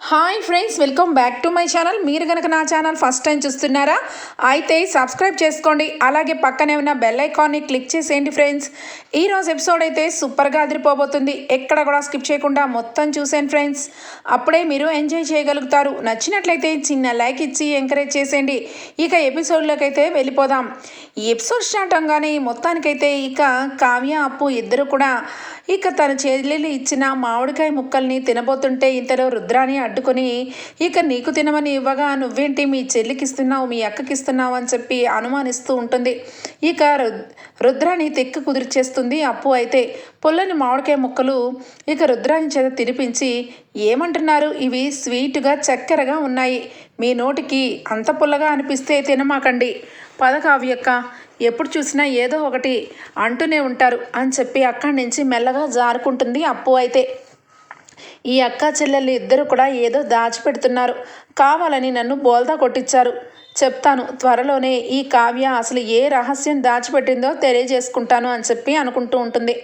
Hi friends welcome back to my channel. మీరు కనుక నా ఛానల్ ఫస్ట్ టైం చూస్తున్నారా అయితే సబ్స్క్రైబ్ చేసుకోండి. అలాగే పక్కనే ఉన్న బెల్ ఐకాన్ని క్లిక్ చేసేయండి ఫ్రెండ్స్. ఈరోజు ఎపిసోడ్ అయితే సూపర్గా అదిరిపోబోతుంది. ఎక్కడ కూడా స్కిప్ చేయకుండా మొత్తం చూసేయండి ఫ్రెండ్స్. అప్పుడే మీరు ఎంజాయ్ చేయగలుగుతారు. నచ్చినట్లయితే చిన్న లైక్ ఇచ్చి ఎంకరేజ్ చేసేయండి. ఇక ఎపిసోడ్లోకి అయితే వెళ్ళిపోదాం. ఈ ఎపిసోడ్ స్టార్ట్ అవగానే మొత్తానికైతే ఇక కావ్య అప్పు ఇద్దరు కూడా ఇక తన చెల్లెలు ఇచ్చిన మామిడికాయ ముక్కల్ని తినబోతుంటే ఇంతలో రుద్రాని అడ్డుకొని ఇక నీకు తినమని ఇవ్వగా నువ్వేంటి మీ చెల్లికి ఇస్తున్నావు మీ అక్కకి ఇస్తున్నావు అని చెప్పి అనుమానిస్తూ ఉంటుంది. ఇక రు- రుద్రాని తెక్కు కుదిరిచేస్తుంది. అప్పు అయితే పుల్లని మామిడికాయ ముక్కలు ఇక రుద్రాని చేత తినిపించి ఏమంటున్నారు? ఇవి స్వీట్గా చక్కెరగా ఉన్నాయి. మీ నోటికి అంత పుల్లగా అనిపిస్తే తినమాకండి. పదకావ్యక్క ఎప్పుడు చూసినా ఏదో ఒకటి అంటూనే ఉంటారు అని చెప్పి అక్కడి నుంచి మెల్లగా జారుకుంటుంది అప్పు అయితే. ఈ అక్క చెల్లెళ్ళు ఇద్దరు కూడా ఏదో దాచిపెడుతున్నారు. కావాలని నన్ను బోల్తా కొట్టించారు. చెప్తాను త్వరలోనే ఈ కావ్య అసలు ఏ రహస్యం దాచిపెట్టిందో తెలియజేసుకుంటాను అని చెప్పి అనుకుంటూ ఉంటుంది.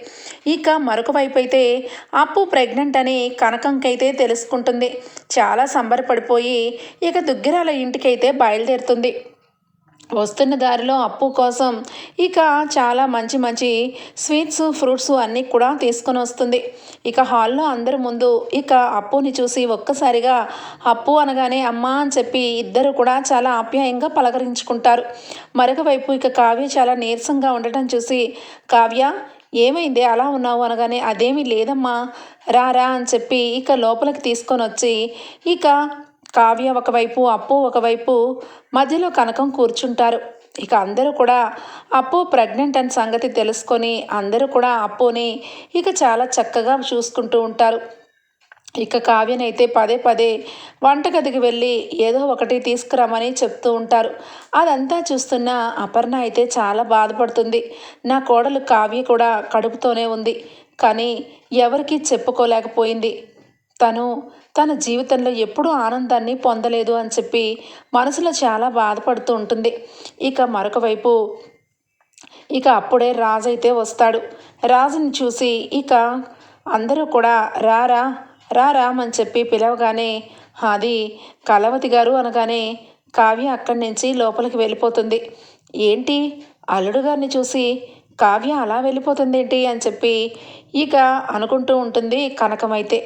ఇక మరొక వైపు అయితే అప్పు ప్రెగ్నెంట్ అని కనకంకైతే తెలుసుకుంటుంది. చాలా సంబరపడిపోయి ఇక దుగ్గిరాల ఇంటికైతే బయలుదేరుతుంది. వస్తున్న దారిలో అప్పు కోసం ఇక చాలా మంచి మంచి స్వీట్స్ ఫ్రూట్స్ అన్నీ కూడా తీసుకొని వస్తుంది. ఇక హాల్లో అందరి ముందు ఇక అప్పుని చూసి ఒక్కసారిగా అప్పు అనగానే అమ్మ అని చెప్పి ఇద్దరు కూడా చాలా ఆప్యాయంగా పలకరించుకుంటారు. మరొక వైపు ఇక కావ్య చాలా నీరసంగా ఉండటం చూసి కావ్య ఏమైంది? అలా ఉన్నావు? అనగానే అదేమీ లేదమ్మా. రారా అని చెప్పి ఇక లోపలికి తీసుకొని వచ్చి ఇక కావ్య ఒకవైపు అప్పు ఒకవైపు మధ్యలో కనకం కూర్చుంటారు. ఇక అందరూ కూడా అప్పు ప్రెగ్నెంట్ అనే సంగతి తెలుసుకొని అందరూ కూడా అప్పుని ఇక చాలా చక్కగా చూసుకుంటూ ఉంటారు. ఇక కావ్యనైతే పదే పదే వంటగదికి వెళ్ళి ఏదో ఒకటి తీసుకురమ్మని చెప్తూ ఉంటారు. అదంతా చూస్తున్న అపర్ణ అయితే చాలా బాధపడుతుంది. నా కోడలు కావ్య కూడా కడుపుతోనే ఉంది. కానీ ఎవరికీ చెప్పుకోలేకపోయింది. తను తన జీవితంలో ఎప్పుడూ ఆనందాన్ని పొందలేదు అని చెప్పి మనసులో చాలా బాధపడుతూ ఉంటుంది. ఇక మరొక వైపు ఇక అప్పుడే రాజు అయితే వస్తాడు. రాజుని చూసి ఇక అందరూ కూడా రారా రా అని చెప్పి పిలవగానే అది కలవతి గారు అనగానే కావ్య అక్కడి నుంచి లోపలికి వెళ్ళిపోతుంది. ఏంటి? అల్లుడు గారిని చూసి కావ్య అలా వెళ్ళిపోతుంది ఏంటి అని చెప్పి ఇక అనుకుంటూ ఉంటుంది కనకమైతే.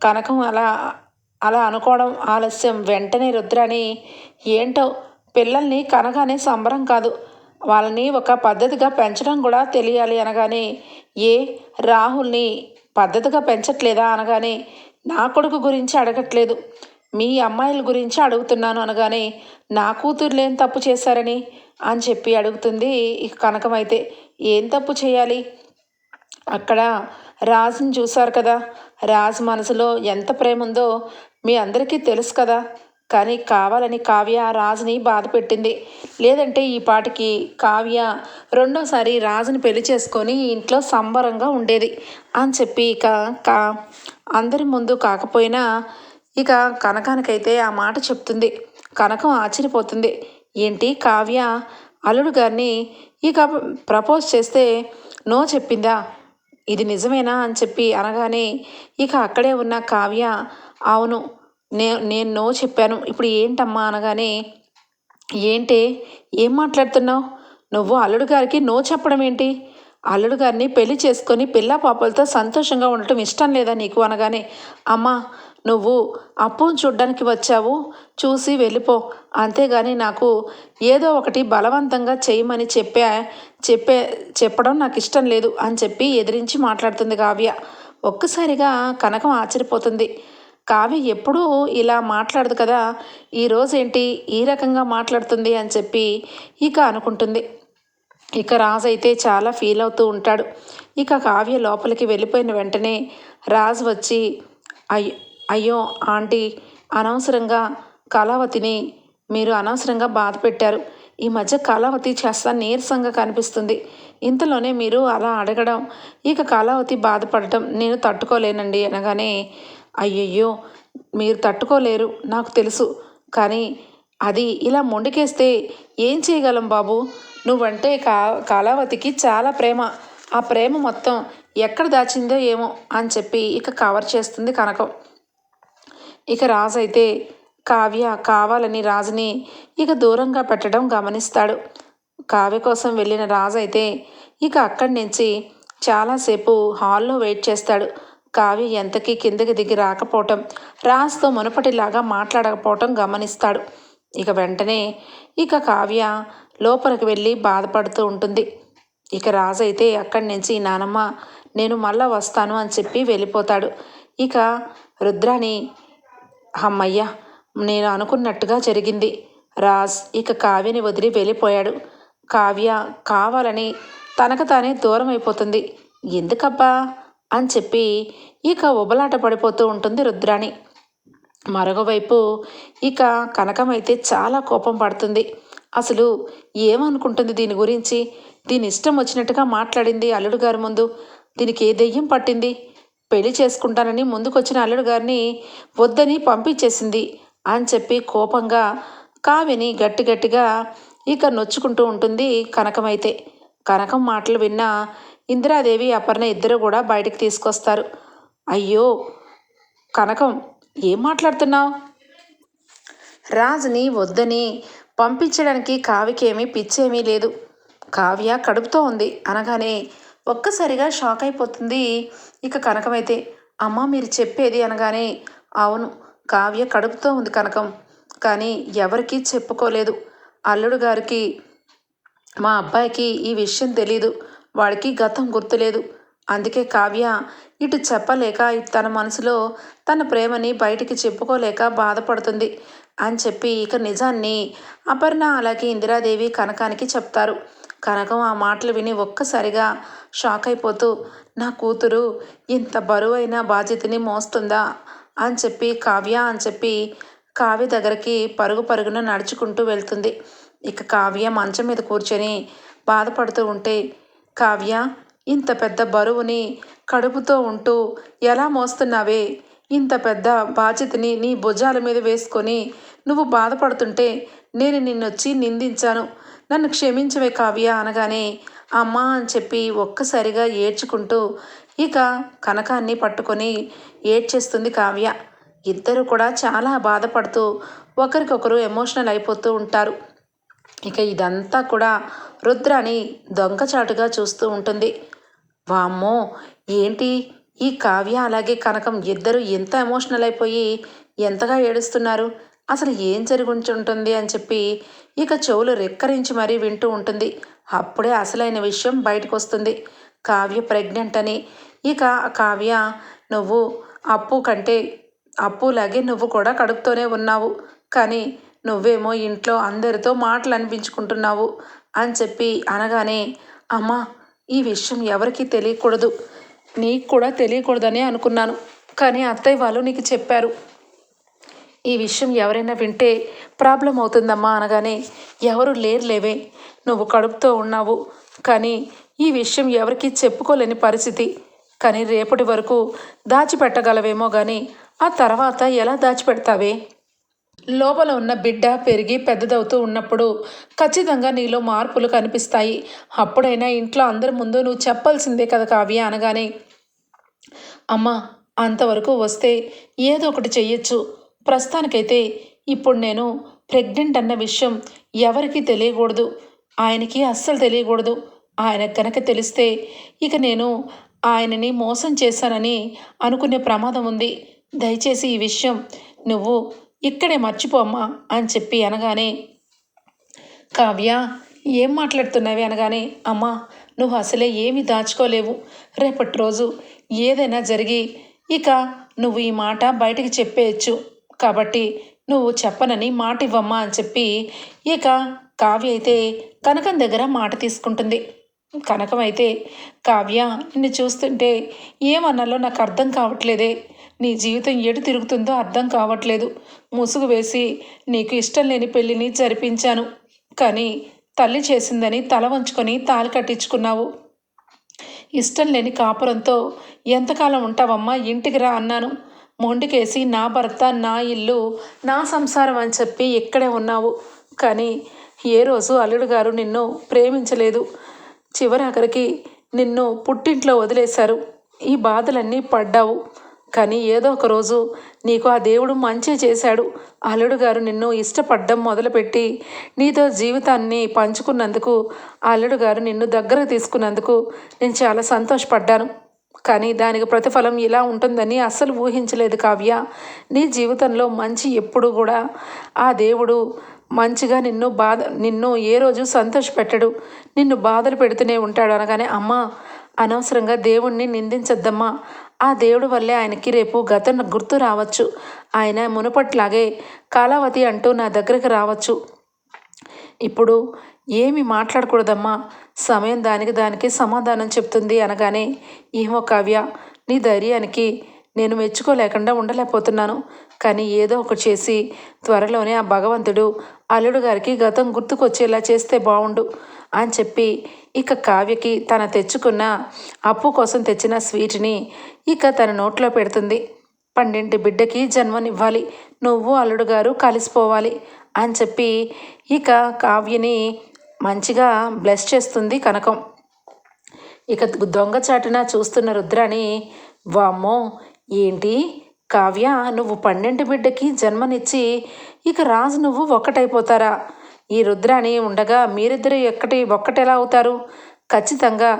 కనకం అలా అలా అనుకోవడం ఆలస్యం. వెంటనే రుద్రాని ఏంటో పిల్లల్ని కనగానే సంబరం కాదు. వాళ్ళని ఒక పద్ధతిగా పెంచడం కూడా తెలియాలి అనగానే ఏ రాహుల్ని పద్ధతిగా పెంచట్లేదా అనగానే నా కొడుకు గురించి అడగట్లేదు. మీ అమ్మాయిల గురించి అడుగుతున్నాను అనగానే నా కూతుర్లు ఏం తప్పు చేశారని? అని చెప్పి అడుగుతుంది ఇక కనకమైతే ఏం తప్పు చేయాలి? అక్కడ రాజుని చూశారు కదా. రాజు మనసులో ఎంత ప్రేమ ఉందో మీ అందరికీ తెలుసు కదా. కానీ కావాలని కావ్య రాజుని బాధ పెట్టింది. లేదంటే ఈ పాటికి కావ్య రెండోసారి రాజుని పెళ్ళి చేసుకొని ఇంట్లో సంబరంగా ఉండేది. అని చెప్పి ఇక కా అందరి ముందు కాకపోయినా ఇక కనకానికైతే ఆ మాట చెప్తుంది. కనకం ఆశ్చర్యపోతుంది. ఏంటి కావ్య? అల్లుడు గారిని ఇక ప్రపోజ్ చేస్తే నో చెప్పిందా? ఇది నిజమేనా అని చెప్పి అనగానే ఇక అక్కడే ఉన్న కావ్య అవును నే నేను నో చెప్పాను. ఇప్పుడు ఏంటమ్మా? అనగానే ఏంటి ఏం మాట్లాడుతున్నావు? నువ్వు అల్లుడు గారికి నో చెప్పడం ఏంటి? అల్లుడు గారిని పెళ్ళి చేసుకొని పిల్ల పాపలతో సంతోషంగా ఉండటం ఇష్టం లేదా నీకు? అనగానే అమ్మా నువ్వు అప్పును చూడ్డానికి వచ్చావు? చూసి వెళ్ళిపో. అంతేగాని నాకు ఏదో ఒకటి బలవంతంగా చేయమని చెప్పా చెప్పే చెప్పడం నాకు ఇష్టం లేదు అని చెప్పి ఎదిరించి మాట్లాడుతుంది కావ్య. ఒక్కసారిగా కనకం ఆశ్చర్యపోతుంది. కావ్య ఎప్పుడూ ఇలా మాట్లాడదు కదా. ఈరోజు ఏంటి ఈ రకంగా మాట్లాడుతుంది అని చెప్పి ఇక అనుకుంటుంది. ఇక రాజు అయితే చాలా ఫీల్ అవుతూ ఉంటాడు. ఇక కావ్య లోపలికి వెళ్ళిపోయిన వెంటనే రాజు వచ్చి అయ్యో అయ్యో ఆంటీ అనవసరంగా కళావతిని మీరు అనవసరంగా బాధ పెట్టారు. ఈ మధ్య కళావతి చేస్తా నీరసంగా కనిపిస్తుంది. ఇంతలోనే మీరు అలా అడగడం ఇక కళావతి బాధపడటం నేను తట్టుకోలేనండి అనగానే అయ్యయ్యో మీరు తట్టుకోలేరు నాకు తెలుసు. కానీ అది ఇలా మొండికేస్తే ఏం చేయగలం బాబు? నువ్వంటే కా కళావతికి చాలా ప్రేమ. ఆ ప్రేమ మొత్తం ఎక్కడ దాచిందో ఏమో అని చెప్పి ఇక కవర్ చేస్తుంది కనకం. ఇక రాజు అయితే కావ్య కావాలని రాజుని ఇక దూరంగా పెట్టడం గమనిస్తాడు. కావ్య కోసం వెళ్ళిన రాజు అయితే ఇక అక్కడి నుంచి చాలాసేపు హాల్లో వెయిట్ చేస్తాడు. కావ్య ఎంతకీ కిందకి దిగి రాకపోవటం రాజుతో మునుపటిలాగా మాట్లాడకపోవటం గమనిస్తాడు. ఇక వెంటనే ఇక కావ్య లోపలికి వెళ్ళి బాధపడుతూ ఉంటుంది. ఇక రాజు అయితే అక్కడి నుంచి నానమ్మ నేను మళ్ళా వస్తాను అని చెప్పి వెళ్ళిపోతాడు. ఇక రుద్రాని హమ్మయ్య నేను అనుకున్నట్టుగా జరిగింది. రాజ్ ఇక కావ్యని వదిలి వెళ్ళిపోయాడు. కావ్య కావాలని తనకు తానే దూరం అయిపోతుంది ఎందుకబ్బా? అని చెప్పి ఇక ఉబలాట పడిపోతూ ఉంటుంది రుద్రాణి. మరొకవైపు ఇక కనకమైతే చాలా కోపం పడుతుంది. అసలు ఏమనుకుంటుంది దీని గురించి? దీని ఇష్టం వచ్చినట్టుగా మాట్లాడింది అల్లుడు గారి ముందు. దీనికి ఏ దెయ్యం పట్టింది? పెళ్ళి చేసుకుంటానని ముందుకొచ్చిన అల్లుడు గారిని వద్దని పంపించేసింది అని చెప్పి కోపంగా కావ్యని గట్టి గట్టిగా ఇక నొచ్చుకుంటూ ఉంటుంది కనకమైతే. కనకం మాటలు విన్న ఇందిరాదేవి అపర్ణ ఇద్దరు కూడా బయటికి తీసుకొస్తారు. అయ్యో! కనకం ఏం మాట్లాడుతున్నావు? రాజుని వద్దని పంపించడానికి కావ్యకేమీ పిచ్చేమీ లేదు. కావ్య కడుపుతో ఉంది. అనగానే ఒక్కసారిగా షాక్ అయిపోతుంది ఇక కనకమైతే అమ్మ మీరు చెప్పేది అనగానే అవును కావ్య కడుపుతో ఉంది కనకం కానీ ఎవరికీ చెప్పుకోలేదు. అల్లుడు గారికి మా అబ్బాయికి ఈ విషయం తెలీదు వాడికి గతం గుర్తులేదు. అందుకే కావ్య ఇటు చెప్పలేక ఇటు తన మనసులో తన ప్రేమని బయటికి చెప్పుకోలేక బాధపడుతుంది అని చెప్పి ఇక నిజాన్ని అపర్ణ అలాగే ఇందిరాదేవి కనకానికి చెప్తారు. కనకం ఆ మాటలు విని ఒక్కసారిగా షాక్ అయిపోతూ నా కూతురు ఇంత బరువైన బాధ్యతని మోస్తుందా? అని చెప్పి కావ్య అని చెప్పి కావ్య దగ్గరికి పరుగు పరుగున నడుచుకుంటూ వెళ్తుంది. ఇక కావ్య మంచం మీద కూర్చొని బాధపడుతూ ఉంటే కావ్య ఇంత పెద్ద బరువుని కడుపుతో ఉంటూ ఎలా మోస్తున్నావే? ఇంత పెద్ద బాధ్యతని నీ భుజాల మీద వేసుకొని నువ్వు బాధపడుతుంటే నేను నిన్నొచ్చి నిందించాను. నన్ను క్షమించవే కావ్య అనగానే అమ్మా అని చెప్పి ఒక్కసారిగా ఏడ్చుకుంటూ ఇక కనకాన్ని పట్టుకొని ఏడ్చేస్తుంది కావ్య. ఇద్దరు కూడా చాలా బాధపడుతూ ఒకరికొకరు ఎమోషనల్ అయిపోతూ ఉంటారు. ఇక ఇదంతా కూడా రుద్రాని దొంగచాటుగా చూస్తూ ఉంటుంది. వామ్మో ఏంటి? ఈ కావ్య అలాగే కనకం ఇద్దరు ఎంత ఎమోషనల్ అయిపోయి ఎంతగా ఏడుస్తున్నారు? అసలు ఏం జరుగుంచుంటుంది అని చెప్పి ఇక చెవులు రెక్కరించి మరీ వింటూ ఉంటుంది. అప్పుడే అసలైన విషయం బయటకు వస్తుంది కావ్య ప్రెగ్నెంట్ అని. ఇక కావ్య నువ్వు అప్పు కంటే అప్పులాగే నువ్వు కూడా కడుపుతోనే ఉన్నావు. కానీ నువ్వేమో ఇంట్లో అందరితో మాటలు అనిపించుకుంటున్నావు అని చెప్పి అనగానే అమ్మా ఈ విషయం ఎవరికీ తెలియకూడదు. నీకు కూడా తెలియకూడదనే అనుకున్నాను. కానీ అత్తయ్య వాళ్ళు నీకు చెప్పారు. ఈ విషయం ఎవరైనా వింటే ప్రాబ్లం అవుతుందమ్మా అనగానే ఎవరు లేరులేవే నువ్వు కడుపుతో ఉన్నావు. కానీ ఈ విషయం ఎవరికీ చెప్పుకోలేని పరిస్థితి. కానీ రేపటి వరకు దాచిపెట్టగలవేమో కానీ ఆ తర్వాత ఎలా దాచిపెడతావే? లోపల ఉన్న బిడ్డ పెరిగి పెద్దదవుతూ ఉన్నప్పుడు ఖచ్చితంగా నీలో మార్పులు కనిపిస్తాయి. అప్పుడైనా ఇంట్లో అందరి ముందు నువ్వు చెప్పాల్సిందే కదా కావ్య అనగానే అమ్మా అంతవరకు వస్తే ఏదో ఒకటి చెయ్యొచ్చు. ప్రస్తుతానికైతే ఇప్పుడు నేను ప్రెగ్నెంట్ అన్న విషయం ఎవరికీ తెలియకూడదు. ఆయనకి అస్సలు తెలియకూడదు. ఆయన కనుక తెలిస్తే ఇక నేను ఆయనని మోసం చేశానని అనుకునే ప్రమాదం ఉంది. దయచేసి ఈ విషయం నువ్వు ఇక్కడే మర్చిపోమ్మా అని చెప్పి అనగానే కావ్య ఏం మాట్లాడుతున్నావి అనగానే అమ్మా నువ్వు అసలే ఏమీ దాచుకోలేవు. రేపటి రోజు ఏదైనా జరిగి ఇక నువ్వు ఈ మాట బయటికి చెప్పేయచ్చు. కాబట్టి నువ్వు చెప్పనని మాట ఇవ్వమ్మా అని చెప్పి ఇక కావ్య అయితే కనకం దగ్గర మాట తీసుకుంటుంది. కనకం అయితే కావ్య నిన్ను చూస్తుంటే ఏమన్నాలో నాకు అర్థం కావట్లేదే. నీ జీవితం ఎటు తిరుగుతుందో అర్థం కావట్లేదు. ముసుగు వేసి నీకు ఇష్టం లేని పెళ్ళిని జరిపించాను. కానీ తల్లి చేసిందని తల వంచుకొని తాలు కట్టించుకున్నావు. ఇష్టం లేని కాపురంతో ఎంతకాలం ఉంటావమ్మా? ఇంటికి రా అన్నాను. మొండికేసి నా భర్త నా ఇల్లు నా సంసారం అని చెప్పి ఇక్కడే ఉన్నావు? కానీ ఏ రోజు అల్లుడు గారు నిన్ను ప్రేమించలేదు. చివరాఖరికి నిన్ను పుట్టింట్లో వదిలేశారు. ఈ బాధలన్నీ పడ్డావు. కానీ ఏదో ఒక రోజు నీకు ఆ దేవుడు మంచి చేశాడు. అల్లుడు గారు నిన్ను ఇష్టపడ్డం మొదలుపెట్టి నీతో జీవితాన్ని పంచుకున్నందుకు అల్లుడు గారు నిన్ను దగ్గరకు తీసుకున్నందుకు నేను చాలా సంతోషపడ్డాను. కానీ దానికి ప్రతిఫలం ఇలా ఉంటుందని అస్సలు ఊహించలేదు కావ్య. నీ జీవితంలో మంచి ఎప్పుడు కూడా ఆ దేవుడు మంచిగా నిన్ను బాధ నిన్ను ఏ రోజు సంతోషపెట్టడు. నిన్ను బాధలు పెడుతూనే ఉంటాడు అనగానే అమ్మ అనవసరంగా దేవుణ్ణి నిందించద్దమ్మా. ఆ దేవుడు వల్లే ఆయనకి రేపు గతం గుర్తు రావచ్చు. ఆయన మునుపట్లాగే కాలావతి అంటూ నా దగ్గరికి రావచ్చు. ఇప్పుడు ఏమి మాట్లాడకూడదమ్మా. సమయం దానికి దానికి సమాధానం చెప్తుంది అనగానే ఏమో కావ్య నీ ధైర్యానికి నేను మెచ్చుకోలేకుండా ఉండలేకపోతున్నాను. కానీ ఏదో ఒకటి చేసి త్వరలోనే ఆ భగవంతుడు అల్లుడు గారికి గతం గుర్తుకొచ్చేలా చేస్తే బాగుండు అని చెప్పి ఇక కావ్యకి తన తెచ్చుకున్న అప్పు కోసం తెచ్చిన స్వీట్ని ఇక తన నోట్లో పెడుతుంది. పండింటి బిడ్డకి జన్మనివ్వాలి. నువ్వు అల్లుడు గారు కలిసిపోవాలి అని చెప్పి ఇక కావ్యని మంచిగా బ్లెస్ చేస్తుంది కనకం. ఇక దొంగచాటున చూస్తున్న రుద్రాని వామ్మో ఏంటి? కావ్య నువ్వు పన్నెండు బిడ్డకి జన్మనిచ్చి ఇక రాజు నువ్వు ఒక్కటైపోతారా ఈ రుద్రాని ఉండగా మీరిద్దరు ఎక్కటి ఒక్కటెలా అవుతారు? ఖచ్చితంగా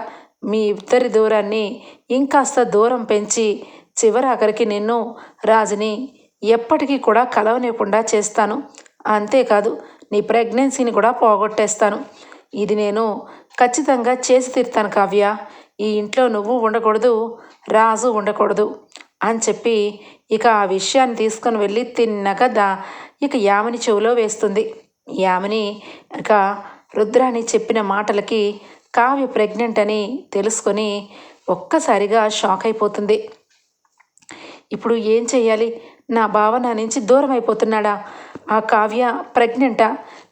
మీ ఇద్దరి దూరాన్ని ఇంకాస్త దూరం పెంచి చివరాఖరికి నిన్ను రాజుని ఎప్పటికీ కూడా కలవనివ్వకుండా చేస్తాను. అంతేకాదు నీ ప్రెగ్నెన్సీని కూడా పోగొట్టేస్తాను. ఇది నేను ఖచ్చితంగా చేసి తీరుతాను కావ్య. ఈ ఇంట్లో నువ్వు ఉండకూడదు రాజు ఉండకూడదు అని చెప్పి ఇక ఆ విషయాన్ని తీసుకొని వెళ్ళి తిన్నగా దా ఇక యామిని చెవిలో వేస్తుంది. యామిని ఇక రుద్రాని చెప్పిన మాటలకి కావ్య ప్రెగ్నెంట్ అని తెలుసుకొని ఒక్కసారిగా షాక్ అయిపోతుంది. ఇప్పుడు ఏం చేయాలి నా బావ నా నుంచి దూరం అయిపోతున్నాడా? ఆ కావ్య ప్రెగ్నెంటా?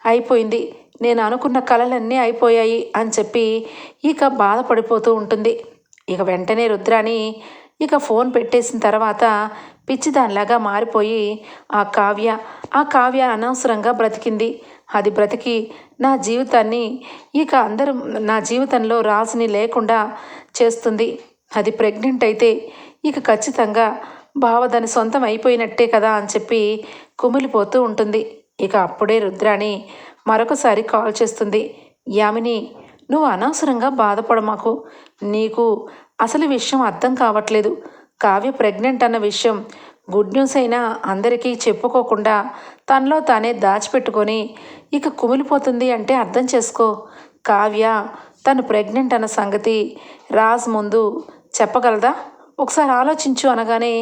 అయిపోయింది. నేను అనుకున్న కళలన్నీ అయిపోయాయి అని చెప్పి ఇక బాధపడిపోతూ ఉంటుంది. ఇక వెంటనే రుద్రాని ఇక ఫోన్ పెట్టేసిన తర్వాత పిచ్చిదానిలాగా మారిపోయి ఆ కావ్య ఆ కావ్య అనవసరంగా బ్రతికింది. అది బ్రతికి నా జీవితాన్ని ఇక అందరూ నా జీవితంలో రాజుని లేకుండా చేస్తుంది. అది ప్రెగ్నెంట్ అయితే ఇక ఖచ్చితంగా బావ దాని సొంతం అయిపోయినట్టే కదా అని చెప్పి కుమిలిపోతూ ఉంటుంది. ఇక అప్పుడే రుద్రాణి మరొకసారి కాల్ చేస్తుంది. యామిని నువ్వు అనవసరంగా బాధపడ మాకు. నీకు అసలు విషయం అర్థం కావట్లేదు. కావ్య ప్రెగ్నెంట్ అన్న విషయం గుడ్ న్యూస్ అయినా అందరికీ చెప్పుకోకుండా తనలో తానే దాచిపెట్టుకొని ఇక కుమిలిపోతుంది అంటే అర్థం చేసుకో. కావ్య తను ప్రెగ్నెంట్ అన్న సంగతి రాజ్ ముందు చెప్పగలదా? ఒకసారి ఆలోచించు అనగానే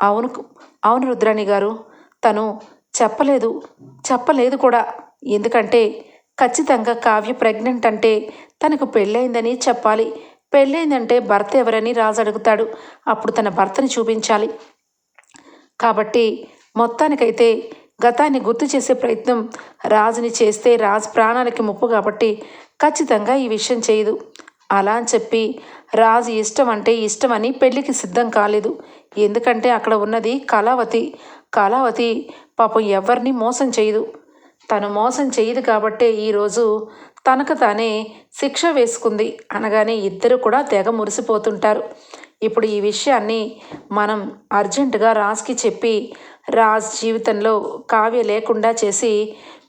అవును అవును రుద్రాణి గారు తను చెప్పలేదు చెప్పలేదు కూడా. ఎందుకంటే ఖచ్చితంగా కావ్య ప్రెగ్నెంట్ అంటే తనకు పెళ్ళైందని చెప్పాలి. పెళ్ళైందంటే భర్త ఎవరని రాజు అడుగుతాడు. అప్పుడు తన భర్తని చూపించాలి. కాబట్టి మొత్తానికైతే గతాన్ని గుర్తు చేసే ప్రయత్నం రాజుని చేస్తే రాజు ప్రాణాలకి ముప్పు కాబట్టి ఖచ్చితంగా ఈ విషయం చేయదు. అలా అని చెప్పి రాజు ఇష్టం అంటే ఇష్టమని పెళ్ళికి సిద్ధం కాలేదు. ఎందుకంటే అక్కడ ఉన్నది కళావతి. కళావతి పాపం ఎవరిని మోసం చేయదు. తను మోసం చేయదు కాబట్టే ఈరోజు తనకు తానే శిక్ష వేసుకుంది అనగానే ఇద్దరు కూడా తెగ మురిసిపోతుంటారు. ఇప్పుడు ఈ విషయాన్ని మనం అర్జెంటుగా రాజ్కి చెప్పి రాజ్ జీవితంలో కావ్య లేకుండా చేసి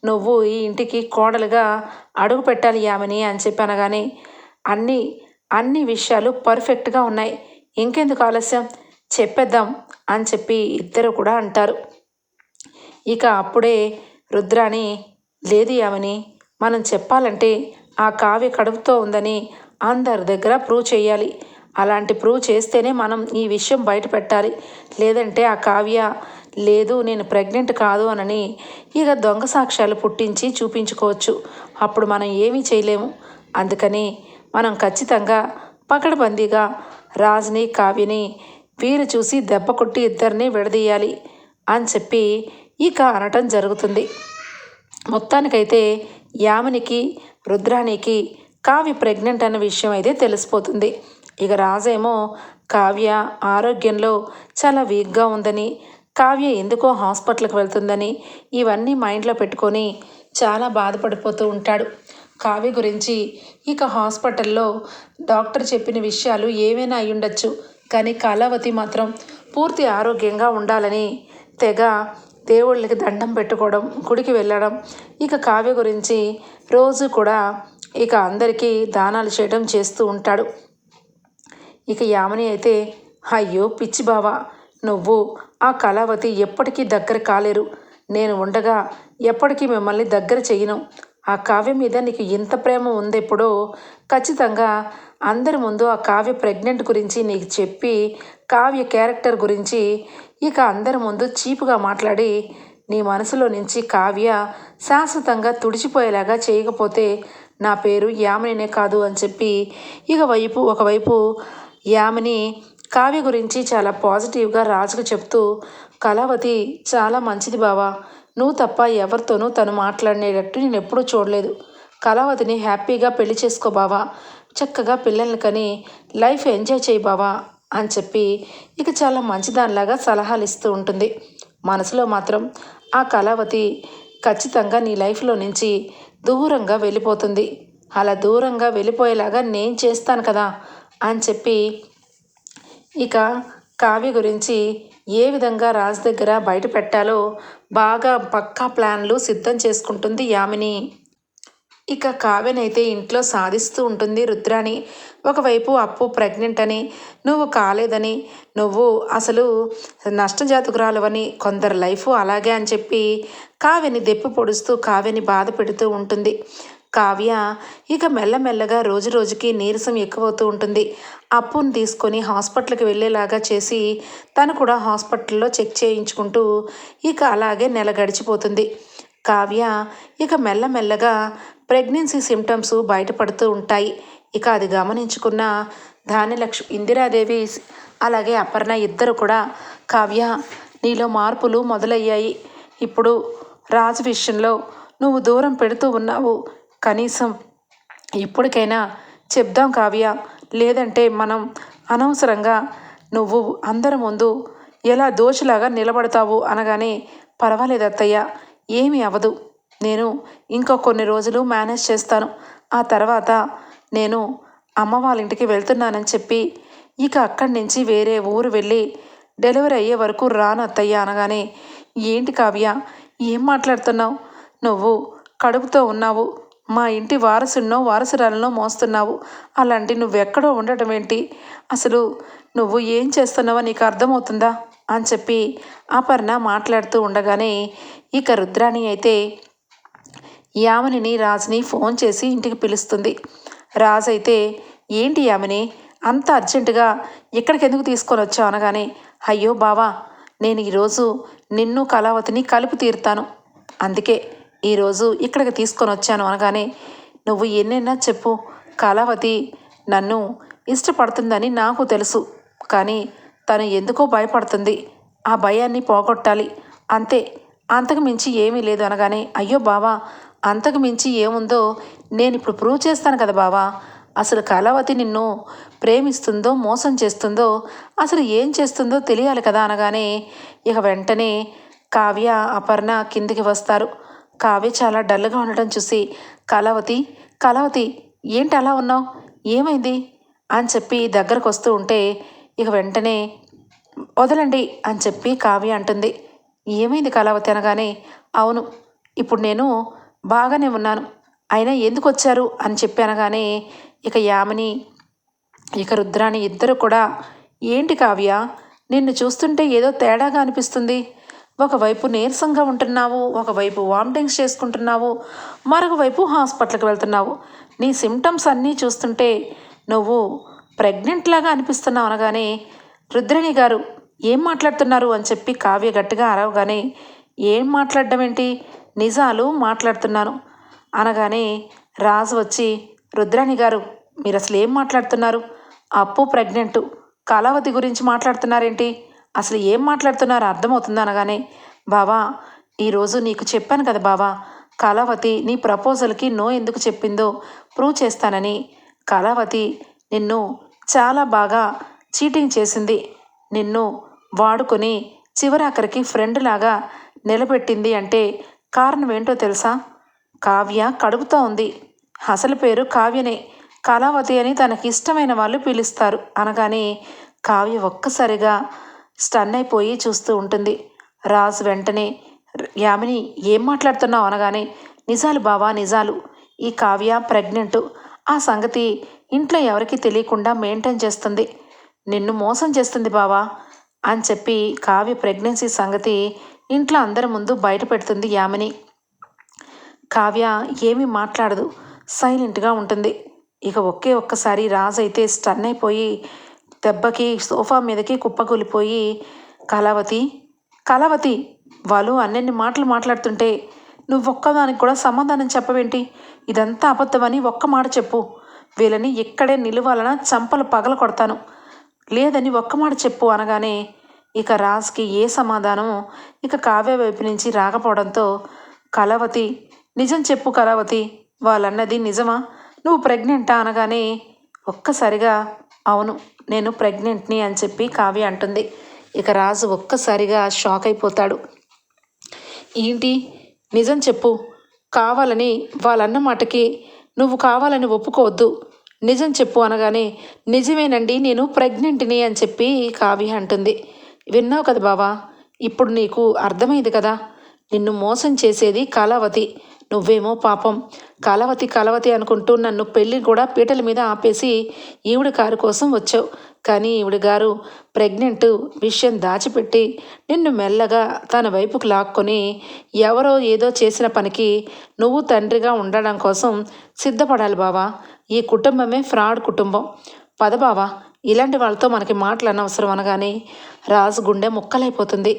నువ్వు ఈ ఇంటికి కోడలుగా అడుగు పెట్టాలి యామని అని చెప్పి అనగానే అన్నీ అన్ని విషయాలు పర్ఫెక్ట్గా ఉన్నాయి. ఇంకెందుకు ఆలస్యం? చెప్పేద్దాం అని చెప్పి ఇద్దరు కూడా అంటారు. ఇక అప్పుడే రుద్రాని లేదు యామని మనం చెప్పాలంటే ఆ కావ్య కడుపుతో ఉందని అందరి దగ్గర ప్రూవ్ చేయాలి. అలాంటి ప్రూవ్ చేస్తేనే మనం ఈ విషయం బయట పెట్టాలి లేదంటే ఆ కావ్య లేదు నేను ప్రెగ్నెంట్ కాదు అనని ఇక దొంగ సాక్ష్యాలు పుట్టించి చూపించుకోవచ్చు. అప్పుడు మనం ఏమీ చేయలేము. అందుకని మనం ఖచ్చితంగా పకడ్బందీగా రాజుని కావ్యని వీరు చూసి దెబ్బ కొట్టి ఇద్దరిని విడదీయాలి అని చెప్పి ఇక అనటం జరుగుతుంది. మొత్తానికైతే యామినికి రుద్రానికి కావ్య ప్రెగ్నెంట్ అన్న విషయం అయితే తెలిసిపోతుంది. ఇక రాజేమో కావ్య ఆరోగ్యంలో చాలా వీక్గా ఉందని కావ్య ఎందుకో హాస్పిటల్కి వెళ్తుందని ఇవన్నీ మైండ్లో పెట్టుకొని చాలా బాధపడిపోతూ ఉంటాడు. కావ్య గురించి ఇక హాస్పిటల్లో డాక్టర్ చెప్పిన విషయాలు ఏమైనా అయ్యుండొచ్చు. కానీ కళావతి మాత్రం పూర్తి ఆరోగ్యంగా ఉండాలని తెగ దేవుళ్ళకి దండం పెట్టుకోవడం గుడికి వెళ్ళడం ఇక కావ్య గురించి రోజు కూడా ఇక అందరికీ దానాలు చేయడం చేస్తూ ఉంటాడు. ఇక యామని అయితే అయ్యో పిచ్చి బావా నువ్వు ఆ కళావతి ఎప్పటికీ దగ్గర కాలేరు. నేను ఉండగా ఎప్పటికీ మిమ్మల్ని దగ్గర చెయ్యను. ఆ కావ్యం మీద నీకు ఇంత ప్రేమ ఉందెప్పుడో ఖచ్చితంగా అందరి ముందు ఆ కావ్య ప్రెగ్నెంట్ గురించి నీకు చెప్పి కావ్య క్యారెక్టర్ గురించి ఇక అందరి ముందు చీపుగా మాట్లాడి నీ మనసులో నుంచి కావ్య శాశ్వతంగా తుడిచిపోయేలాగా చేయకపోతే నా పేరు యామినినే కాదు అని చెప్పి ఇక వైపు ఒకవైపు యామిని కావ్య గురించి చాలా పాజిటివ్గా రాజుకు చెప్తూ కళావతి చాలా మంచిది బావా. నువ్వు తప్ప ఎవరితోనూ తను మాట్లాడేటట్టు నేను ఎప్పుడూ చూడలేదు. కళావతిని హ్యాపీగా పెళ్ళి చేసుకో బావా. చక్కగా పిల్లల్ని కని లైఫ్ ఎంజాయ్ చేయి బావా అని చెప్పి ఇక చాలా మంచిదానిలాగా సలహాలు ఇస్తూ ఉంటుంది. మనసులో మాత్రం ఆ కళావతి ఖచ్చితంగా నీ లైఫ్లో నుంచి దూరంగా వెళ్ళిపోతుంది. అలా దూరంగా వెళ్ళిపోయేలాగా నేను చేస్తాను కదా అని చెప్పి ఇక కావ్య గురించి ఏ విధంగా రాజు దగ్గర బయట పెట్టాలో బాగా పక్కా ప్లాన్లు సిద్ధం చేసుకుంటుంది యామిని. ఇక కావ్యనైతే ఇంట్లో సాధిస్తూ ఉంటుంది రుద్రాని ఒకవైపు అప్పు ప్రెగ్నెంట్ అని నువ్వు కాలేదని నువ్వు అసలు నష్టజాతకురాలువని కొందరు లైఫ్ అలాగే అని చెప్పి కావ్యని దెప్పి పొడుస్తూ కావ్యని బాధ పెడుతూ ఉంటుంది. కావ్య ఇక మెల్లమెల్లగా రోజు రోజుకి నీరసం ఎక్కువవుతూ ఉంటుంది. అప్పును తీసుకొని హాస్పిటల్కి వెళ్ళేలాగా చేసి తను కూడా హాస్పిటల్లో చెక్ చేయించుకుంటూ ఇక అలాగే నెల గడిచిపోతుంది. కావ్య ఇక మెల్లమెల్లగా ప్రెగ్నెన్సీ సిమ్టమ్స్ బయటపడుతూ ఉంటాయి. ఇక అది గమనించుకున్న ధాన్యలక్ష్మి ఇందిరాదేవి అలాగే అపర్ణ ఇద్దరు కూడా కావ్య నీలో మార్పులు మొదలయ్యాయి. ఇప్పుడు రాజు విషయంలో నువ్వు దూరం పెడుతూ ఉన్నావు. కనీసం ఇప్పటికైనా చెప్దాం కావ్య. లేదంటే మనం అనవసరంగా నువ్వు అందరి ముందు ఎలా దోషిలాగా నిలబడతావు? అనగానే పర్వాలేదు అత్తయ్య ఏమీ అవ్వదు నేను ఇంకో కొన్ని రోజులు మేనేజ్ చేస్తాను. ఆ తర్వాత నేను అమ్మ వాళ్ళ ఇంటికి వెళ్తున్నానని చెప్పి ఇక అక్కడి నుంచి వేరే ఊరు వెళ్ళి డెలివరీ అయ్యే వరకు రాను అత్తయ్య అనగానే ఏంటి కావ్య ఏం మాట్లాడుతున్నావు? నువ్వు కడుపుతో ఉన్నావు. మా ఇంటి వారసున్నో వారసురాలనో మోస్తున్నావు. అలాంటి నువ్వెక్కడో ఉండటం ఏంటి? అసలు నువ్వు ఏం చేస్తున్నావో నీకు అర్థమవుతుందా? అని చెప్పి అపర్ణ మాట్లాడుతూ ఉండగానే ఇక రుద్రాణి అయితే యామినిని రాజుని ఫోన్ చేసి ఇంటికి పిలుస్తుంది. రాజు అయితే ఏంటి యామిని? అంత అర్జెంటుగా ఇక్కడికి ఎందుకు తీసుకొని వచ్చావు? అనగానే అయ్యో బావా నేను ఈరోజు నిన్ను కళావతిని కలిపి తీరుతాను. అందుకే ఈరోజు ఇక్కడికి తీసుకొని వచ్చాను. అనగానే నువ్వు ఎన్నైనా చెప్పు. కళావతి నన్ను ఇష్టపడుతుందని నాకు తెలుసు. కానీ తను ఎందుకో భయపడుతుంది. ఆ భయాన్ని పోగొట్టాలి. అంతే. అంతకు మించి ఏమీ లేదు. అనగానే అయ్యో బావా అంతకు మించి ఏముందో నేను ఇప్పుడు ప్రూవ్ చేస్తాను కదా బావా. అసలు కళావతి నిన్ను ప్రేమిస్తుందో మోసం చేస్తుందో అసలు ఏం చేస్తుందో తెలియాలి కదా అనగానే ఇక వెంటనే కావ్య అపర్ణ కిందికి వస్తారు. కావ్య చాలా డల్గా ఉండటం చూసి కళావతి కళావతి ఏంటి అలా ఉన్నావు? ఏమైంది? అని చెప్పి దగ్గరకు వస్తూ ఉంటే ఇక వెంటనే వదలండి అని చెప్పి కావ్య అంటుంది. ఏమైంది కళావతి? అనగానే అవును ఇప్పుడు నేను బాగానే ఉన్నాను. అయినా ఎందుకు వచ్చారు అని చెప్పి అనగానే ఇక యామిని ఇక రుద్రాని ఇద్దరు కూడా ఏంటి కావ్య? నిన్ను చూస్తుంటే ఏదో తేడాగా అనిపిస్తుంది. ఒకవైపు నీరసంగా ఉంటున్నావు ఒకవైపు వామిటింగ్స్ చేసుకుంటున్నావు మరొక వైపు హాస్పిటల్కి వెళ్తున్నావు. నీ సిమ్టమ్స్ అన్నీ చూస్తుంటే నువ్వు ప్రెగ్నెంట్ లాగా అనిపిస్తున్నావు అనగానే రుద్రణి గారు ఏం మాట్లాడుతున్నారు? అని చెప్పి కావ్య గట్టిగా అరవగానే ఏం మాట్లాడడం ఏంటి? నిజాలు మాట్లాడుతున్నాను అనగానే రాజు వచ్చి రుద్రాణి గారు మీరు అసలు ఏం మాట్లాడుతున్నారు? అప్పు ప్రెగ్నెంట్ కళావతి గురించి మాట్లాడుతున్నారేంటి? అసలు ఏం మాట్లాడుతున్నారో? అర్థమవుతుంది అనగానే బావా ఈరోజు నీకు చెప్పాను కదా బావా కళావతి నీ ప్రపోజల్కి నో ఎందుకు చెప్పిందో ప్రూవ్ చేస్తానని. కళావతి నిన్ను చాలా బాగా చీటింగ్ చేసింది. నిన్ను వాడుకొని చివరాఖరికి ఫ్రెండ్ లాగా నిలబెట్టింది అంటే కారణం ఏంటో తెలుసా? కావ్య కడుపుతో ఉంది. అసలు పేరు కావ్యనే. కళావతి అని తనకి ఇష్టమైన వాళ్ళు పిలుస్తారు. అనగానే కావ్య ఒక్కసారిగా స్టన్ అయిపోయి చూస్తూ ఉంటుంది. రాజు వెంటనే యామిని ఏం మాట్లాడుతున్నావు? అనగానే నిజాలు బావా నిజాలు. ఈ కావ్య ప్రెగ్నెంట్. ఆ సంగతి ఇంట్లో ఎవరికీ తెలియకుండా మెయింటైన్ చేస్తుంది. నిన్ను మోసం చేస్తుంది బావా అని చెప్పి కావ్య ప్రెగ్నెన్సీ సంగతి ఇంట్లో అందరి ముందు బయట పెడుతుంది యామిని. కావ్య ఏమీ మాట్లాడదు. సైలెంట్గా ఉంటుంది. ఇక ఒకే ఒక్కసారి రాజు అయితే స్టన్ అయిపోయి దెబ్బకి సోఫా మీదకి కుప్పకూలిపోయి కళావతి కళావతి వాళ్ళు అన్నెన్ని మాటలు మాట్లాడుతుంటే నువ్వు ఒక్కదానికి కూడా సమాధానం చెప్పవేంటి? ఇదంతా అబద్ధమని ఒక్క మాట చెప్పు. వీళ్ళని ఇక్కడే నిలువాలన? చంపలు పగల కొడతాను లేదని ఒక్క మాట చెప్పు అనగానే ఇక రాజ్కి ఏ సమాధానం ఇక కావ్య వైపు నుంచి రాకపోవడంతో కలవతి నిజం చెప్పు కలవతి వాళ్ళన్నది నిజమా? నువ్వు ప్రెగ్నెంటా అనగానే ఒక్కసారిగా అవును నేను ప్రెగ్నెంట్ని అని చెప్పి కావ్య అంటుంది. ఇక రాజు ఒక్కసారిగా షాక్ అయిపోతాడు. ఏంటి? నిజం చెప్పు. కావాలని వాళ్ళన్న మాటకి నువ్వు కావాలని ఒప్పుకోవద్దు. నిజం చెప్పు అనగానే నిజమేనండి నేను ప్రెగ్నెంట్ని అని చెప్పి కావ్య అంటుంది. విన్నావు కదా బావా? ఇప్పుడు నీకు అర్థమైంది కదా? నిన్ను మోసం చేసేది కళావతి. నువ్వేమో పాపం. కళావతి కళావతి అనుకుంటూ నన్ను పెళ్ళి కూడా పీటల మీద ఆపేసి ఈవిడ కారు కోసం వచ్చావు. కానీ ఈవిడ గారు ప్రెగ్నెంట్ విషయం దాచిపెట్టి నిన్ను మెల్లగా తన వైపుకు లాక్కొని ఎవరో ఏదో చేసిన పనికి నువ్వు తండ్రిగా ఉండడం కోసం సిద్ధపడాలి బావా. ఈ కుటుంబమే ఫ్రాడ్ కుటుంబం. పద బావా ఇలాంటి వాళ్ళతో మనకి మాటలు అనవసరం అనగానే రాజు గుండె ముక్కలైపోతుంది.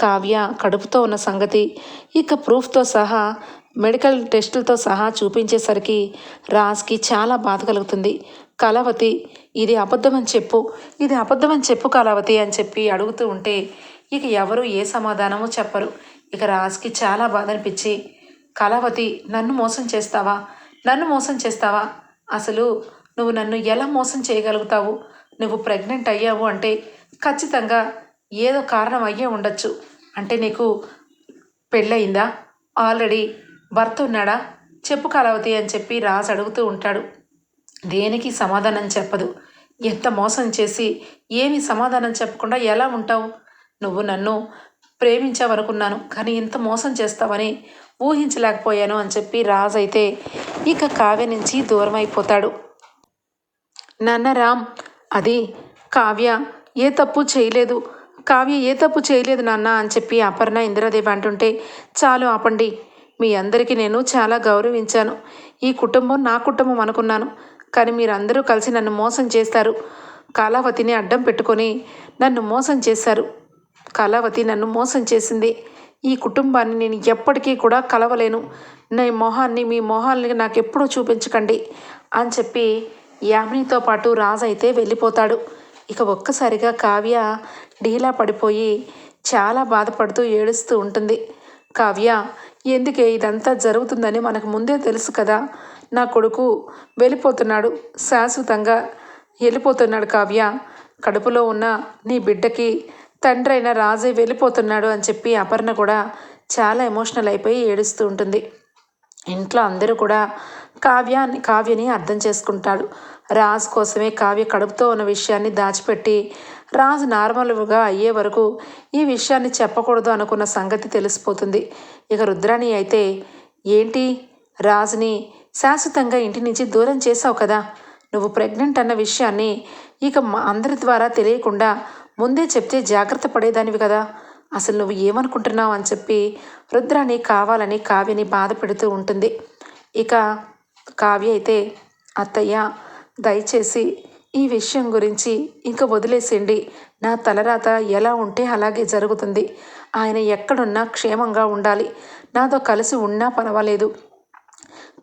కావ్య కడుపుతో ఉన్న సంగతి ఇక ప్రూఫ్తో సహా మెడికల్ టెస్టులతో సహా చూపించేసరికి రాజ్కి చాలా బాధ కలుగుతుంది. కళావతి ఇది అబద్ధమని చెప్పు ఇది అబద్ధమని చెప్పు కళావతి అని చెప్పి అడుగుతూ ఉంటే ఇక ఎవరు ఏ సమాధానము చెప్పరు. ఇక రాజ్కి చాలా బాధ అనిపించి కళావతి నన్ను మోసం చేస్తావా? నన్ను మోసం చేస్తావా? అసలు నువ్వు నన్ను ఎలా మోసం చేయగలుగుతావు? నువ్వు ప్రెగ్నెంట్ అయ్యావు అంటే ఖచ్చితంగా ఏదో కారణం అయ్యే ఉండొచ్చు. అంటే నీకు పెళ్ళయిందా? ఆల్రెడీ భర్త ఉన్నాడా? చెప్పు కలవతి అని చెప్పి రాజు అడుగుతూ ఉంటాడు. దేనికి సమాధానం చెప్పదు? ఎంత మోసం చేసి ఏమి సమాధానం చెప్పకుండా ఎలా ఉంటావు? నువ్వు నన్ను ప్రేమించావనుకున్నాను కానీ ఇంత మోసం చేస్తావని ఊహించలేకపోయాను అని చెప్పి రాజు అయితే ఇక కావ్య నుంచి దూరం అయిపోతాడు నాన్న రామ్ అది కావ్య ఏ తప్పు చేయలేదు. కావ్య ఏ తప్పు చేయలేదు నాన్న అని చెప్పి అపర్ణ ఇందిరాదేవి అంటుంటే చాలు ఆపండి. మీ అందరికీ నేను చాలా గౌరవించాను. ఈ కుటుంబం నా కుటుంబం అనుకున్నాను. కానీ మీరందరూ కలిసి నన్ను మోసం చేస్తారు. కళావతిని అడ్డం పెట్టుకొని నన్ను మోసం చేశారు. కళావతి నన్ను మోసం చేసింది. ఈ కుటుంబాన్ని నేను ఎప్పటికీ కూడా కలవలేను. నా మొహాన్ని మీ మొహాల్ని నాకు ఎప్పుడూ చూపించకండి అని చెప్పి యామినితో పాటు రాజు అయితే వెళ్ళిపోతాడు. ఇక ఒక్కసారిగా కావ్య డీలా పడిపోయి చాలా బాధపడుతూ ఏడుస్తూ ఉంటుంది. కావ్య ఎందుకే ఇదంతా జరుగుతుందని మనకు ముందే తెలుసు కదా. నా కొడుకు వెళ్ళిపోతున్నాడు. శాశ్వతంగా వెళ్ళిపోతున్నాడు కావ్య. కడుపులో ఉన్న నీ బిడ్డకి తండ్రి అయిన రాజే వెళ్ళిపోతున్నాడు అని చెప్పి అపర్ణ కూడా చాలా ఎమోషనల్ అయిపోయి ఏడుస్తూ ఉంటుంది. ఇంట్లో అందరూ కూడా కావ్యాన్ని కావ్యని అర్థం చేసుకుంటాడు రాజు కోసమే కావ్య కడుపుతో ఉన్న విషయాన్ని దాచిపెట్టి రాజు నార్మల్గా అయ్యే వరకు ఈ విషయాన్ని చెప్పకూడదు అనుకున్న సంగతి తెలిసిపోతుంది. ఇక రుద్రాణి అయితే ఏంటి? రాజుని శాశ్వతంగా ఇంటి నుంచి దూరం చేసావు కదా? నువ్వు ప్రెగ్నెంట్ అన్న విషయాన్ని ఇక మా అందరి ద్వారా తెలియకుండా ముందే చెప్తే జాగ్రత్త పడేదానివి కదా? అసలు నువ్వు ఏమనుకుంటున్నావు? అని చెప్పి రుద్రాని కావాలని కావ్యని బాధ పెడుతూ ఉంటుంది. ఇక కావ్య అయితే అత్తయ్య దయచేసి ఈ విషయం గురించి ఇంక వదిలేసేయండి. నా తలరాత ఎలా ఉంటే అలాగే జరుగుతుంది. ఆయన ఎక్కడున్నా క్షేమంగా ఉండాలి. నాతో కలిసి ఉన్నా పర్వాలేదు.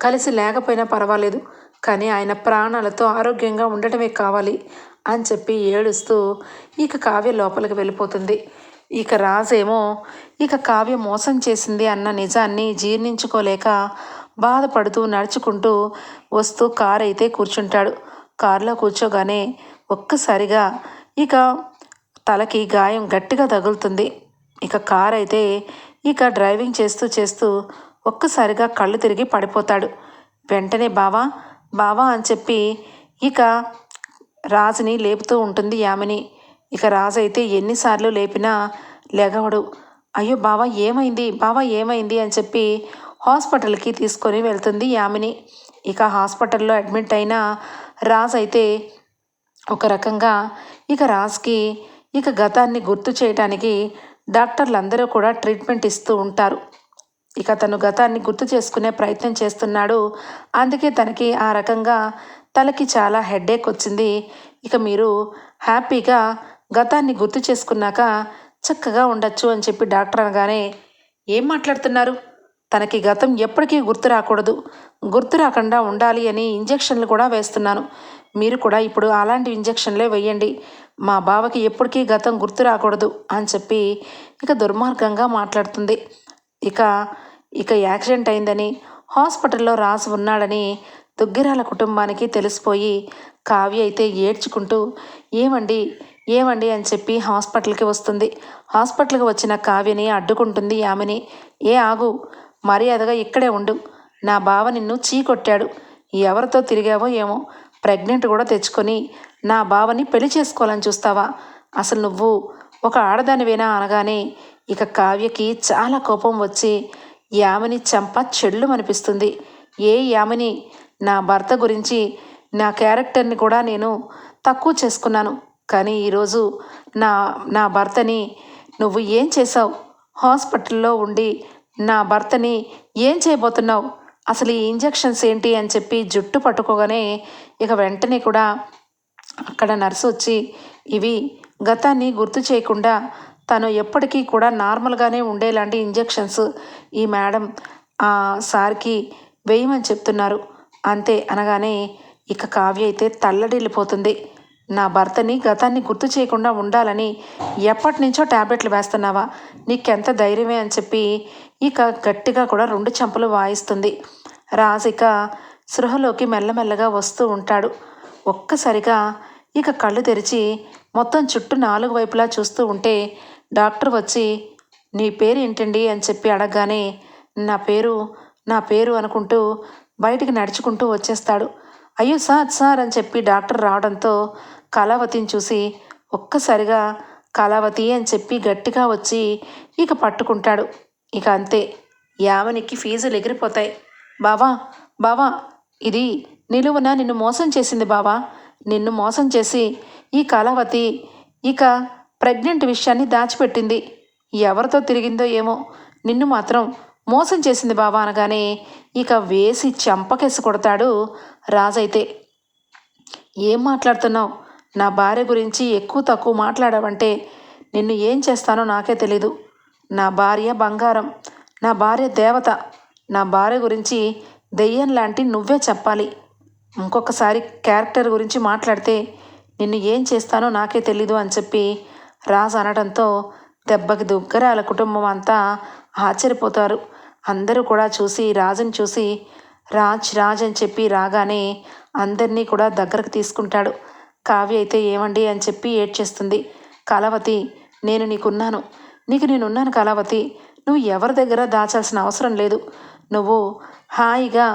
కలిసి లేకపోయినా పర్వాలేదు. కానీ ఆయన ప్రాణాలతో ఆరోగ్యంగా ఉండటమే కావాలి అని చెప్పి ఏడుస్తూ ఇక కావ్య లోపలికి వెళ్ళిపోతుంది. ఇక రాజేమో ఇక కావ్య మోసం చేసింది అన్న నిజాన్ని జీర్ణించుకోలేక బాధపడుతూ నడుచుకుంటూ వస్తూ కారు అయితే కూర్చుంటాడు. కారులో కూర్చోగానే ఒక్కసారిగా ఇక తలకి గాయం గట్టిగా తగులుతుంది. ఇక కార్ అయితే ఇక డ్రైవింగ్ చేస్తూ చేస్తూ ఒక్కసారిగా కళ్ళు తిరిగి పడిపోతాడు. వెంటనే బావా బావా అని చెప్పి ఇక రాజుని లేపుతూ ఉంటుంది యామిని. ఇక రాజు అయితే ఎన్నిసార్లు లేపినా లెగవడు. అయ్యో బావా ఏమైంది? బావా ఏమైంది? అని చెప్పి హాస్పిటల్కి తీసుకొని వెళ్తుంది యామిని. ఇక హాస్పిటల్లో అడ్మిట్ అయిన రాజ్ అయితే ఒక రకంగా ఇక రాజ్కి ఇక గతాన్ని గుర్తు చేయడానికి డాక్టర్లు అందరూ కూడా ట్రీట్మెంట్ ఇస్తూ ఉంటారు. ఇక తను గతాన్ని గుర్తు చేసుకునే ప్రయత్నం చేస్తున్నాడు. అందుకే తనకి ఆ రకంగా తలకి చాలా హెడేక్ వచ్చింది. ఇక మీరు హ్యాపీగా గతాన్ని గుర్తు చేసుకున్నాక చక్కగా ఉండొచ్చు అని చెప్పి డాక్టర్ అనగానే ఏం మాట్లాడుతున్నారు? తనకి గతం ఎప్పటికీ గుర్తు రాకూడదు. గుర్తు రాకుండా ఉండాలి అని ఇంజెక్షన్లు కూడా వేస్తున్నాను. మీరు కూడా ఇప్పుడు అలాంటి ఇంజెక్షన్లే వేయండి. మా బావకి ఎప్పటికీ గతం గుర్తు రాకూడదు అని చెప్పి ఇక దుర్మార్గంగా మాట్లాడుతుంది. ఇక ఇక యాక్సిడెంట్ అయిందని హాస్పిటల్లో రాసి ఉన్నాడని దుగ్గిరాల కుటుంబానికి తెలిసిపోయి కావ్య అయితే ఏడ్చుకుంటూ ఏమండి ఏమండి అని చెప్పి హాస్పిటల్కి వస్తుంది. హాస్పిటల్కి వచ్చిన కావ్యని అడ్డుకుంటుంది ఆమెని ఏ ఆగు మర్యాదగా ఇక్కడే ఉండు. నా బావ నిన్ను చీకొట్టాడు. ఎవరితో తిరిగావో ఏమో ప్రెగ్నెంట్ కూడా తెచ్చుకొని నా బావని పెళ్ళి చేసుకోవాలని చూస్తావా? అసలు నువ్వు ఒక ఆడదానివేనా అనగానే ఇక కావ్యకి చాలా కోపం వచ్చి యామిని చంప చెళ్ళు అనిపిస్తుంది ఏ యామిని? నా భర్త గురించి నా క్యారెక్టర్ని కూడా నేను తక్కువ చేసుకున్నాను. కానీ ఈరోజు నా నా భర్తని నువ్వు ఏం చేసావు హాస్పిటల్లో ఉండి నా భర్తని ఏం చేయబోతున్నావు? అసలు ఈ ఇంజెక్షన్స్ ఏంటి అని చెప్పి జుట్టు పట్టుకోగానే ఇక వెంటనే కూడా అక్కడ నర్సు వచ్చి ఇవి గతాన్ని గుర్తు చేయకుండా తను ఎప్పటికీ కూడా నార్మల్గానే ఉండేలాంటి ఇంజెక్షన్స్ ఈ మేడం ఆ సార్కి వేయమని చెప్తున్నారు. అంతే అనగానే ఇక కావ్య అయితే తల్లడిల్లిపోతుంది. నా భర్తని గతాన్ని గుర్తు చేయకుండా ఉండాలని ఎప్పటి నుంచో ట్యాబ్లెట్లు వేస్తున్నావా? నీకెంత ధైర్యమే అని చెప్పి ఇక గట్టిగా కూడా రెండు చెంపలు వాయిస్తుంది. రాజిక సృహలోకి మెల్లమెల్లగా వస్తూ ఉంటాడు. ఒక్కసారిగా ఇక కళ్ళు తెరిచి మొత్తం చుట్టూ నాలుగు వైపులా చూస్తూ ఉంటే డాక్టర్ వచ్చి నీ పేరు ఏంటండి అని చెప్పి అడగగానే నా పేరు నా పేరు అనుకుంటూ బయటికి నడుచుకుంటూ వచ్చేస్తాడు. అయ్యో సార్ సార్ అని చెప్పి డాక్టర్ రావడంతో కళావతిని చూసి ఒక్కసారిగా కళావతి అని చెప్పి గట్టిగా వచ్చి ఇక పట్టుకుంటాడు. ఇక అంతే. యావనికి ఫీజులు ఎగిరిపోతాయి. బావా బావా ఇది నిలువున నిన్ను మోసం చేసింది బావా. నిన్ను మోసం చేసి ఈ కళావతి ఇక ప్రెగ్నెంట్ విషయాన్ని దాచిపెట్టింది. ఎవరితో తిరిగిందో ఏమో నిన్ను మాత్రం మోసం చేసింది బావా అనగానే ఇక వేసి చంపకేసి కొడతాడు రాజైతే. ఏం మాట్లాడుతున్నావు? నా భార్య గురించి ఎక్కువ తక్కువ మాట్లాడావంటే నిన్ను ఏం చేస్తానో నాకే తెలీదు. నా భార్య బంగారం నా భార్య దేవత నా భార్య గురించి దెయ్యం లాంటి నువ్వే చెప్పాలి. ఇంకొకసారి క్యారెక్టర్ గురించి మాట్లాడితే నిన్ను ఏం చేస్తానో నాకే తెలీదు అని చెప్పి రాజు అనడంతో దెబ్బకి దుగ్గరాల కుటుంబం అంతా ఆశ్చర్యపోతారు. అందరూ కూడా చూసి రాజుని చూసి రాజ్ రాజ్ అని చెప్పి రాగానే అందరినీ కూడా దగ్గరకు తీసుకుంటాడు. కావ్య అయితే ఏమండి అని చెప్పి ఏడ్చేస్తుంది. కళావతి నేను నీకున్నాను. నీకు నేనున్నాను కళావతి. నువ్వు ఎవరి దగ్గర దాచాల్సిన అవసరం లేదు. నువ్వు హాయిగా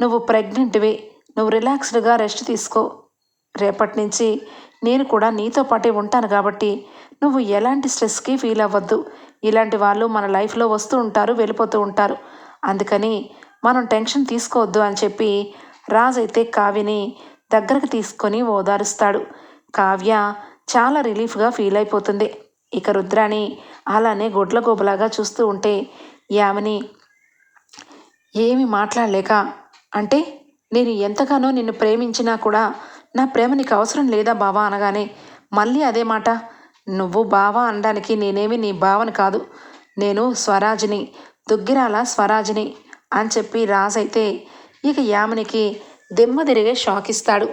నువ్వు ప్రెగ్నెంట్వి. నువ్వు రిలాక్స్డ్గా రెస్ట్ తీసుకో. రేపటి నుంచి నేను కూడా నీతో పాటే ఉంటాను కాబట్టి నువ్వు ఎలాంటి స్ట్రెస్కి ఫీల్ అవ్వద్దు. ఇలాంటి వాళ్ళు మన లైఫ్లో వస్తూ ఉంటారు వెళ్ళిపోతూ ఉంటారు. అందుకని మనం టెన్షన్ తీసుకోవద్దు అని చెప్పి రాజ్ అయితే కావ్యని దగ్గరకు తీసుకొని ఓదారుస్తాడు. కావ్య చాలా రిలీఫ్గా ఫీల్ అయిపోతుంది. ఇక రుద్రాని అలానే గొడ్ల గోబలాగా చూస్తూ ఉంటే యామిని ఏమి మాట్లాడలేక అంటే నేను ఎంతగానో నిన్ను ప్రేమించినా కూడా నా ప్రేమ నీకు అవసరం లేదా బావా? అనగానే మళ్ళీ అదే మాట. నువ్వు బావా అనడానికి నేనేమి నీ భావన కాదు. నేను స్వరాజిని దుగ్గిరాల స్వరాజిని అని చెప్పి రాజైతే ఇక యామినికి దెమ్మ తిరిగే షాక్ ఇస్తాడు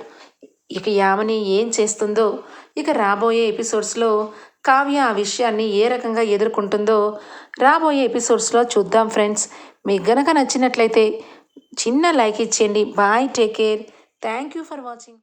ఇక యామని ఏం చేస్తుందో ఇక రాబోయే ఎపిసోడ్స్లో కావ్య ఆ విషయాన్ని ఏ రకంగా ఎదుర్కొంటుందో రాబోయే ఎపిసోడ్స్లో చూద్దాం ఫ్రెండ్స్. మీకు గనక నచ్చినట్లయితే చిన్న లైక్ ఇచ్చేయండి. Bye take care. Thank you for watching.